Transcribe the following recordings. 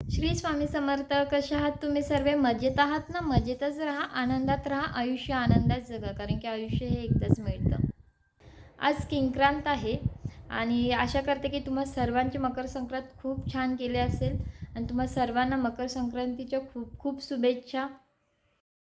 श्री स्वामी समर्थ कसे आहात तुम्ही सर्व? मजेत आहात ना? मजेतच राहा आनंदात राहा आयुष्य आनंदात जगा कारण की आयुष्य हे एकदाच मिळतं. आज किंक्रांत आहे आणि आशा करते की तुम्हा सर्वांची मकर संक्रांत खूप छान केली असेल आणि तुम्हा सर्वांना मकर संक्रांतीच्या खूप खूप शुभेच्छा.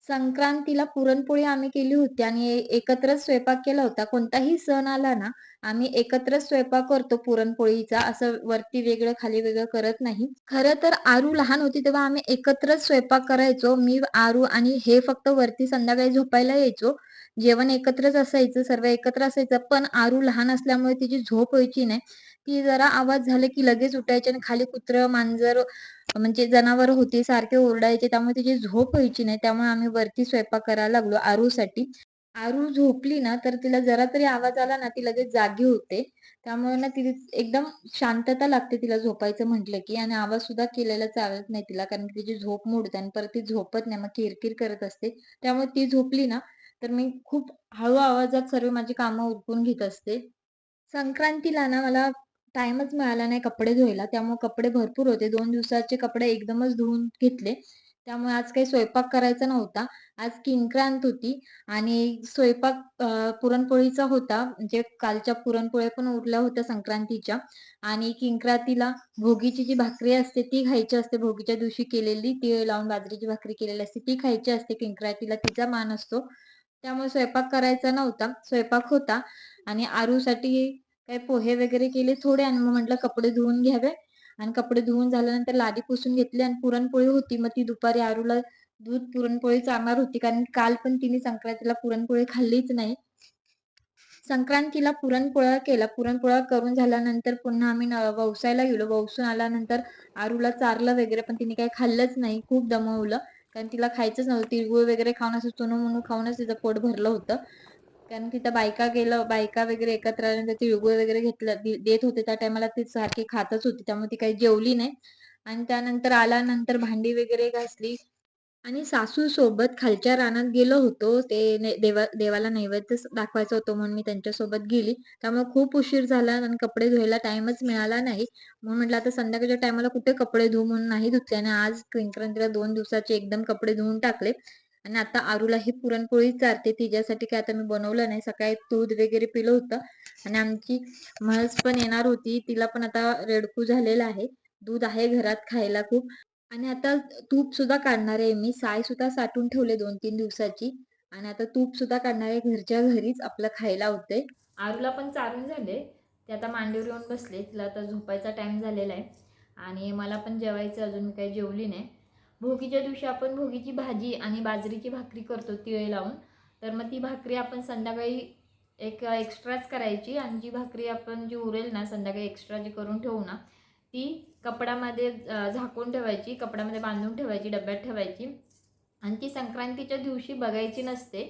संक्रांतीला पुरणपोळी आम्ही केली होती आणि एकत्रच स्वयंपाक केला होता. कोणताही सण आला ना आम्ही एकत्रच स्वयंपाक करतो पुरणपोळीचा असं वरती वेगळं खाली वेगळं करत नाही. खरं तर आरू लहान होती तेव्हा आम्ही एकत्रच स्वयंपाक करायचो. मी आरू आणि हे फक्त वरती संध्याकाळी झोपायला यायचो. जेवण एकत्रच असायचं सर्व एकत्र असायचं. पण आरू लहान असल्यामुळे तिची झोप व्हायची नाही. ती जरा आवाज झाले की लगेच उठायची आणि खाली कुत्र मांजर म्हणजे जनावर होती सारखे ओरडायचे. त्यामुळे तिची झोप व्हायची नाही. त्यामुळे आम्ही वरती स्वयंपाक करायला लागलो आरूसाठी. आरू झोपली ना तर तिला जरा तरी आवाज आला ना ती लगेच जागी होते. त्यामुळे ना ती एकदम शांतता लागते तिला झोपायचं म्हटलं की आणि आवाज सुद्धा केलेला चालत नाही तिला कारण तिची झोप मोडते आणि परत ती झोपत नाही मग किरकिर करत असते. त्यामुळे ती झोपली ना तर मी खूप हळू आवाजात सर्व माझी कामं उरकून घेत असते. संक्रांतीला ना मला टाइमच मिळाला नाही कपडे धुवायला त्यामुळे कपडे भरपूर होते. दोन दिवसाचे कपडे एकदमच धुवून घेतले. त्यामुळे आज काही स्वयंपाक करायचा नव्हता. आज किंक्रांत होती आणि स्वयंपाक पुरणपोळीचा होता. म्हणजे कालच्या पुरणपोळ्या पण उरल्या होत्या संक्रांतीच्या. आणि किंक्रांतीला भोगीची जी भाकरी असते ती खायची असते. भोगीच्या दिवशी केलेली तीळ लावून बाजरीची भाकरी केलेली असते ती खायची असते किंक्रांतीला तिचा मान असतो. त्यामुळे स्वयंपाक करायचा नव्हता. स्वयंपाक होता. आणि आरूसाठी काही पोहे वगैरे केले थोडे आणि मग म्हटलं कपडे धुवून घ्यावे. आणि कपडे धुवून झाल्यानंतर लादी पुसून घेतली आणि पुरणपोळी होती. मग ती दुपारी आरूला दूध पुरणपोळी चालणार होती. कारण काल पण तिने संक्रांतीला पुरणपोळी खाल्लीच नाही. संक्रांतीला पुरणपोळा केला पुरणपोळा करून झाल्यानंतर पुन्हा आम्ही वौसायला ववसायला गेलो. ववसून आल्यानंतर आरूला चारलं वगैरे पण तिने काही खाल्लंच नाही. खूप दमवलं. कारण तिला खायचंच नव्हतं. तिळगुळ वगैरे खाऊन असं चुनू मुनू खाऊनच तिचं पोट भरलं होतं. कारण तिथं बायका गेलं बायका वगैरे एकत्र आल्यानंतर तिळगुळ वगैरे घेतलं देत होते. त्या टायमाला ती सारखी खातच होती त्यामुळे ती काही जेवली नाही. आणि त्यानंतर आल्यानंतर भांडी वगैरे घासली. आणि सासू सोबत खालच्या रानात गेलो होतो. ते देवा देवाला नैवेद्य दाखवायचं होतं म्हणून मी त्यांच्यासोबत गेली. त्यामुळे खूप उशीर झाला आणि कपडे धुवायला टाइमच मिळाला नाही. म्हणून म्हटलं आता संध्याकाळच्या टायमाला कुठे कपडे धुवू म्हणून नाही धुतले. आणि आज संक्रांतीला दोन दिवसाचे एकदम कपडे धुवून टाकले. आणि आता आरूला ही पुरणपोळी चारते. तिच्यासाठी काय आता मी बनवलं नाही. सकाळी दूध वगैरे पिलं होतं. आणि आमची म्हस पण येणार होती. तिला पण आता रेडकू झालेला आहे. दूध आहे घरात खायला खूप. आणि आता तूप सुद्धा काढणार आहे मी. साय सुद्धा साठवून ठेवले दोन तीन दिवसाची. आणि आता तूप सुद्धा काढणार आहे घरच्या घरीच आपलं खायला होते. आरूला पण चारून झाले. ते आता मांडीवर येऊन बसले. तिला आता झोपायचा टाइम झालेला आहे. आणि मला पण जेवायचं अजून काही जेवली नाही. भोगीच्या दिवशी आपण भोगीची भाजी आणि बाजरीची भाकरी करतो तिळे लावून. तर मग ती भाकरी आपण संध्याकाळी एक एक्स्ट्राच करायची आणि जी भाकरी आपण जी उरेल ना संध्याकाळी एक्स्ट्रा जी करून ठेवू ना ती कपड्यामध्ये झाकून ठेवायची कपड्यामध्ये बांधून ठेवायची डब्यात ठेवायची. आणि ती संक्रांतीच्या दिवशी बघायची नसते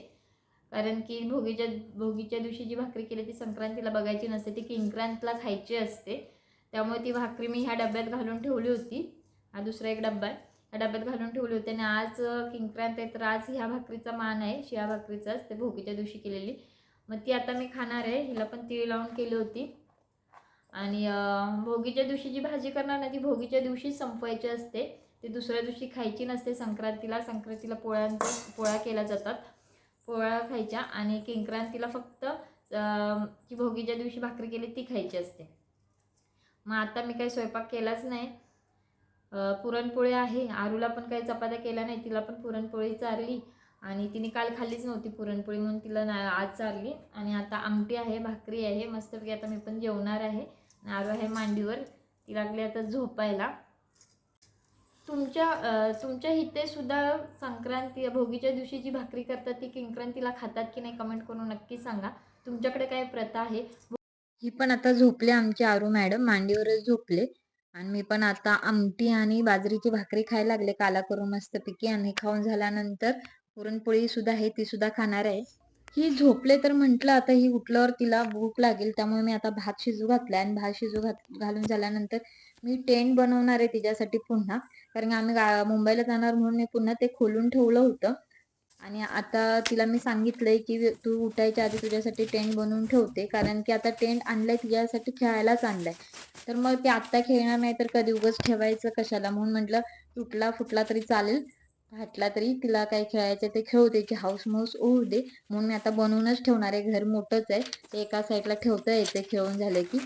कारण की भोगीच्या भोगीच्या दिवशी जी भाकरी केली ती संक्रांतीला बघायची नसते ती किंक्रांतला खायची असते. त्यामुळे ती भाकरी मी ह्या डब्यात घालून ठेवली होती. हा दुसरा एक डब्बा आहे. डब्यात घालून ठेवली होती. आणि आज किंक्रांत आहे तर आज ह्या भाकरीचा मान आहे. शिया भाकरीचाच. ते भोगीच्या दिवशी केलेली. मग ती आता मी खाणार आहे. हिला पण तीळ लावून केली होती. आणि भोगीच्या दिवशी जी भाजी करणार ना ती भोगीच्या दिवशी संपवायची असते. ती दुसऱ्या दिवशी खायची नसते. संक्रांतीला संक्रांतीला पोळ्यांचा पोळ्या केल्या जातात. पोळ्या खायच्या आणि किंक्रांतीला फक्त जी भोगीच्या दिवशी भाकरी केली ती खायची असते. मग आता मी काही स्वयंपाक केलाच नाही. पुरणपोळी आहे. आरूला पण काही चपात्या केल्या नाही. तिला पण पुरणपोळी चारली. आणि तिने काल खाल्लीच नव्हती पुरणपोळी म्हणून तिला ना आज चारली. आणि आता आमटी आहे भाकरी आहे. मस्तपैकी आता मी पण जेवणार आहे. आरू आहे मांडीवर. ती लागली आता झोपायला. तुमच्या तुमच्या इथे सुद्धा संक्रांती भोगीच्या दिवशी जी भाकरी करतात ती किंक्रांतीला खातात की नाही कमेंट करून नक्की सांगा. तुमच्याकडे काय प्रथा आहे? ही पण आता झोपले आमचे आरू मॅडम. मांडीवरच झोपले. आणि मी पण आता आमटी आणि बाजरीची भाकरी खायला लागले. काला करून मस्तपैकी आणि खाऊन झाल्यानंतर पुरणपोळी सुद्धा आहे ती सुद्धा खाणार आहे. ही झोपले तर म्हटलं आता ही उठल्यावर तिला भूक लागेल त्यामुळे मी आता भात शिजू घातलाय. आणि भात शिजू घात घालून झाल्यानंतर मी टेंट बनवणार आहे तिच्यासाठी पुन्हा. कारण की आम्ही मुंबईला जाणार म्हणून मी पुन्हा ते खोलून ठेवलं होतं. आणि आता तिला मी सांगितलंय की तू उठायच्या आधी तुझ्यासाठी टेंट बनवून ठेवते कारण की आता टेंट आणलाय तुझ्यासाठी खेळायलाच आणलाय. तर मग ते आता खेळणार नाही तर कधी उगाच ठेवायचं कशाला? म्हणून म्हटलं तुटला फुटला तरी चालेल फाटला तरी तिला काय खेळायचं ते खेळू दे की हाऊस माऊस होऊ दे. म्हणून मी आता बनवूनच ठेवणार आहे घर मोठंच आहे. ते एका साईडला ठेवता येते खेळून झाले की.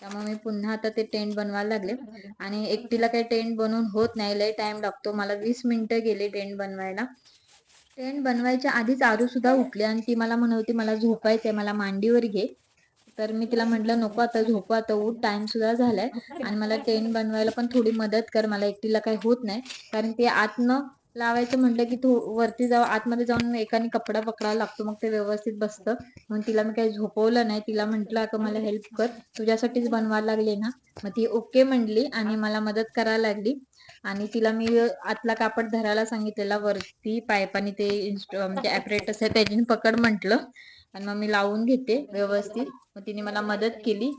त्यामुळे मी पुन्हा आता ते टेंट बनवायला लागले. आणि एकटीला काही टेंट बनवून होत नाही लय टाइम लागतो. मला वीस मिनिटं गेले टेंट बनवायला. टेंट बनवायच्या आधीच आरू सुद्धा उठली आणि ती मला म्हणत होती मला झोपायचंय मला मांडीवर घे. तर मी तिला म्हटलं नको आता झोपू आता उठ टाइम सुद्धा झालाय. आणि मला टेंट बनवायला पण थोडी मदत कर मला एकटीला काही होत नाही. कारण ते आतनं लावायचं म्हटलं की वरती जाऊ आतमध्ये जाऊन एकाने कपडा पकडावा लागतो मग ते व्यवस्थित बसतं. म्हणून तिला मी काही झोपवलं नाही. तिला म्हटलं अगं मला हेल्प कर तुझ्यासाठीच बनवायला लागले ना. मग ती ओके म्हणली आणि मला मदत करायला लागली. आणि तिला मी आतला कापड धरायला सांगितलेला वरती पायपाने ते म्हणजे ॲपरेटस आहे त्याच्याने पकड म्हटलं. आणि मग मी लावून घेते व्यवस्थित. मग तिने मला मदत केली.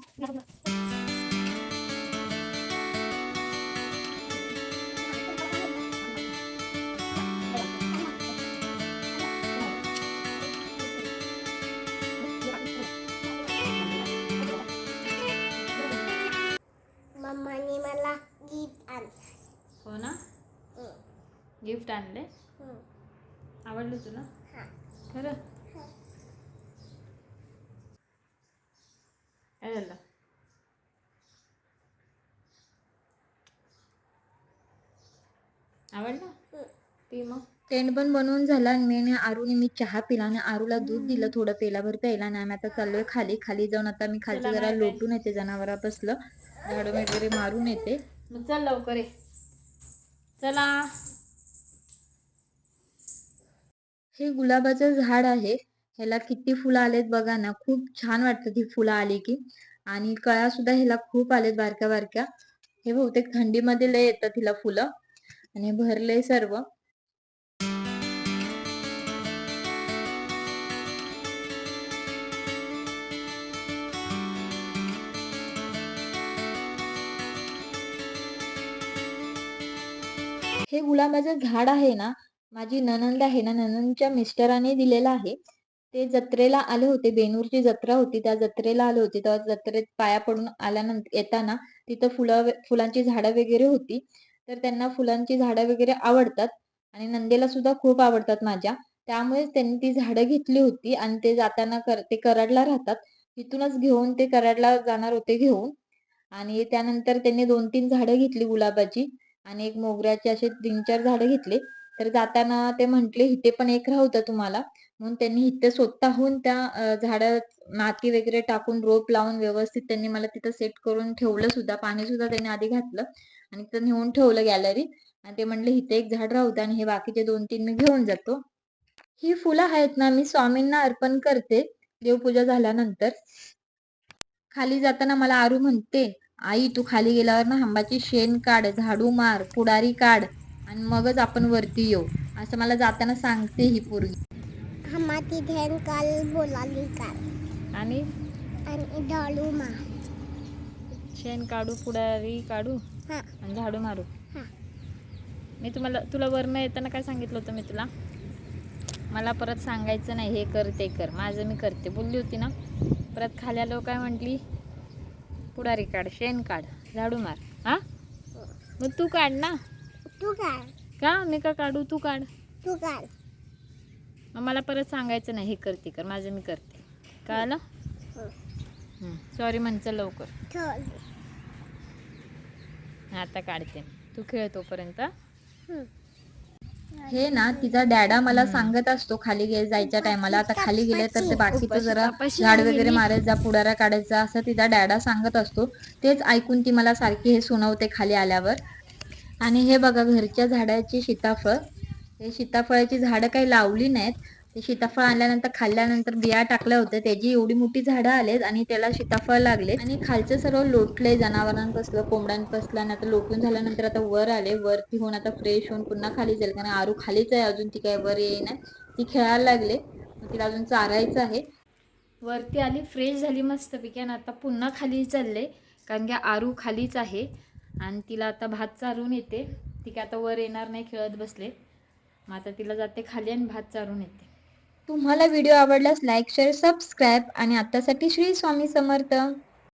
मम्माने मला गीत आण हो ना? गिफ्ट आणले? आवडलं तुला. खरं? काय झालं? आवडलं? मग? टेंट पण बनवून झाला आणि मी आणि आरूने मी चहा पिला आणि आरूला दूध दिलं थोडं पेलाभर प्यायला आणि आम्ही आता चाललोय खाली खाली जाऊन आता मी चला जरा. लोटून येते जनावरापासलं. झाडू वगैरे मारून येते. मग चल लवकर ये. चला. हे गुलाबाचं झाड आहे. ह्याला किती फुलं आलेत बघा ना. खूप छान वाटतं ही फुलं आली की. आणि कळा सुद्धा ह्याला खूप आलेत बारक्या बारक्या हे बहुतेक थंडीमध्ये लय येतात हिला फुलं. आणि भरले सर्व. हे गुलाबाचं झाड आहे ना माझी ननंद आहे ना ननंदच्या मिस्टराने दिलेलं आहे. ते जत्रेला आले होते बेनूरची जत्रा होती त्या जत्रेला आले होते. तेव्हा जत्रेत पाया पडून आल्यानंतर येताना तिथं फुलं फुलांची झाडं वगैरे होती. तर त्यांना फुलांची झाडं वगैरे आवडतात आणि नंदेला सुद्धा खूप आवडतात माझ्या. त्यामुळे त्यांनी ती झाडं घेतली होती आणि ते जाताना कर ते कराडला राहतात. तिथूनच घेऊन ते कराडला जाणार होते घेऊन. आणि त्यानंतर त्यांनी दोन तीन झाडं घेतली गुलाबाची. आणि एक मोगऱ्याचे असे तीन चार झाडं घेतले. तर जाताना ते म्हंटले इथे पण एक राहू तुम्हाला. म्हणून त्यांनी इथे स्वतःहून त्या झाड नाती माती वगैरे टाकून रोप लावून व्यवस्थित त्यांनी मला तिथं सेट करून ठेवलं सुद्धा. पाणी सुद्धा त्यांनी आधी घातलं आणि तिथं नेऊन ठेवलं गॅलरीत आणि ते म्हणले इथे एक झाड राहू आणि हे बाकीचे दोन तीन मी घेऊन जातो. ही फुलं आहेत ना मी स्वामींना अर्पण करते. देवपूजा झाल्यानंतर. खाली जाताना मला आरू म्हणते आई तू खाली गेल्यावर ना आंबाची शेण काढ झाडू मार पुडारी काढ आणि मगच आपण वरती येऊ. असं मला जाताना सांगते ही पोरगी. काल बोलाली काल. आणि? आणि डाळू मा शेण काढू पुढारी काढू हा. आणि झाडू मारू. हा. मी तुम्हाला तुला वरनं येताना काय सांगितलं होतं मी तुला? मला परत सांगायचं नाही हे कर ते कर. माझं मी करते. बोलली होती ना? परत खाली आलो काय म्हटली? पुढारी काढ शेण काढ झाडू मार. हा? मग तू काढ ना. तू काय का? मी का काढू? तू काढ. तू काय मग मला परत सांगायचं नाही हे कर ते कर. माझं मी करते. कळालं? सॉरी म्हणचं लवकर. आता काढते. तू खेळ तोपर्यंत. हे ना तिचा डॅडा मला सांगत असतो खाली गे जायच्या टायमाला आता खाली गेले तर ते बाकीचं जरा झाड. वगैरे मारायचं पुढारा काढायचा असं तिचा डॅडा सांगत असतो. तेच ऐकून ती मला सारखी हे सुनावते खाली आल्यावर. आणि हे बघा घरच्या झाडाची सीताफळ. हे सीताफळाची झाडं काही लावली नाहीत ते सीताफळ आणल्यानंतर खाल्ल्यानंतर बिया टाकल्या होत्या. त्याची एवढी मोठी झाडं आलेत आणि त्याला सीताफळ लागले आणि खालचं सर्व लोटले जनावरांपासलं कोंबड्यांपासलं आणि आता लोटून झाल्यानंतर आता वर आले वरती होऊन आता फ्रेश होऊन पुन्हा खाली जाईल. कारण आरू खालीच आहे अजून. ती काय वर येईना. ती खेळायला लागले. तिला अजून चारायचं आहे. वरती आली फ्रेश झाली मस्तपैकी. आणि आता पुन्हा खाली चालले कारण की आरू खालीच आहे. आणि तिला आता भात चारून येते. ती काय आता वर येणार नाही खेळत बसले. मग आता तिला जाते खाली आणि भात चारून येते. तुम्हाला व्हिडिओ आवडल्यास लाईक शेअर सबस्क्राईब आणि आत्तासाठी श्री स्वामी समर्थ.